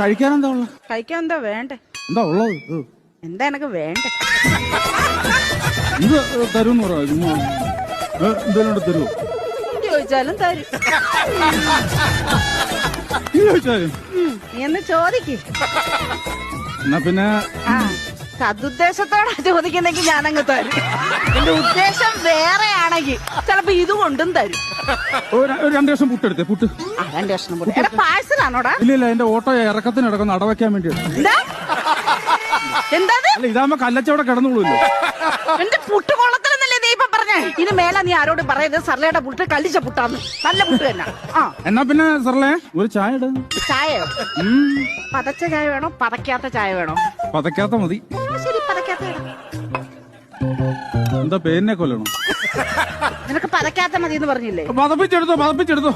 കഴിക്കാൻ എന്താ ഉള്ളത് കഴിക്കാൻ എന്താ വേണ്ടേ? എന്താ ഉള്ളത്? എന്താ എനക്ക് വേണ്ടേ? ഇത് തരും പറ എന്തേലും തരുമോ ചോദിച്ചാലും തരും. ചോദിച്ചാലും നീ എന്ന് ചോദിക്ക്. എന്നാ പിന്നെ സതുദ്ദേശത്തോടെ ചോദിക്കുന്നെങ്കിൽ ഞാൻ അങ്ങ് തരും. എന്റെ ഉദ്ദേശം വേറെ ആണെങ്കിൽ ചിലപ്പോ ഇതുകൊണ്ടും തരും. രണ്ട് ദിവസം പുട്ടെടുത്തേ പുട്ട്. രണ്ട് പുട്ട്. കൂടെ എടാ പാഴ്സലാണോടാ ഇല്ല ഇല്ല എന്റെ ഓട്ടോ ഇറക്കത്തിന് ഇടക്കുന്ന അടവയ്ക്കാൻ വേണ്ടി എന്താ? അല്ല ഇതാകുമ്പോ കല്ലച്ചവിടെ കിടന്നുള്ളൂല്ലോ എന്റെ പുട്ട് കൊള്ളത്തിലെന്നല്ലേ നീ ഇപ്പൊ പറഞ്ഞേ? ഇത് മേല നീ ആരോട് പറയരുത് സർലയുടെ പുട്ട് കല്ലിച്ച പുട്ടാന്ന്. നല്ല പുട്ട് തന്നെ. ആ. എന്നാ പിന്നെ സർലേ ഒരു ചായ ഇട. ചായയോ? പതച്ച ചായ വേണോ? പതക്കാത്ത ചായ വേണോ? പതക്കാത്ത മതി. എന്താ പേരിനെ കൊല്ലണം? നിനക്ക് പതക്കാത്ത മതി എന്ന് പറഞ്ഞില്ലേ? പതപ്പിച്ചെടുത്തോ പതപ്പിച്ചെടുത്തോ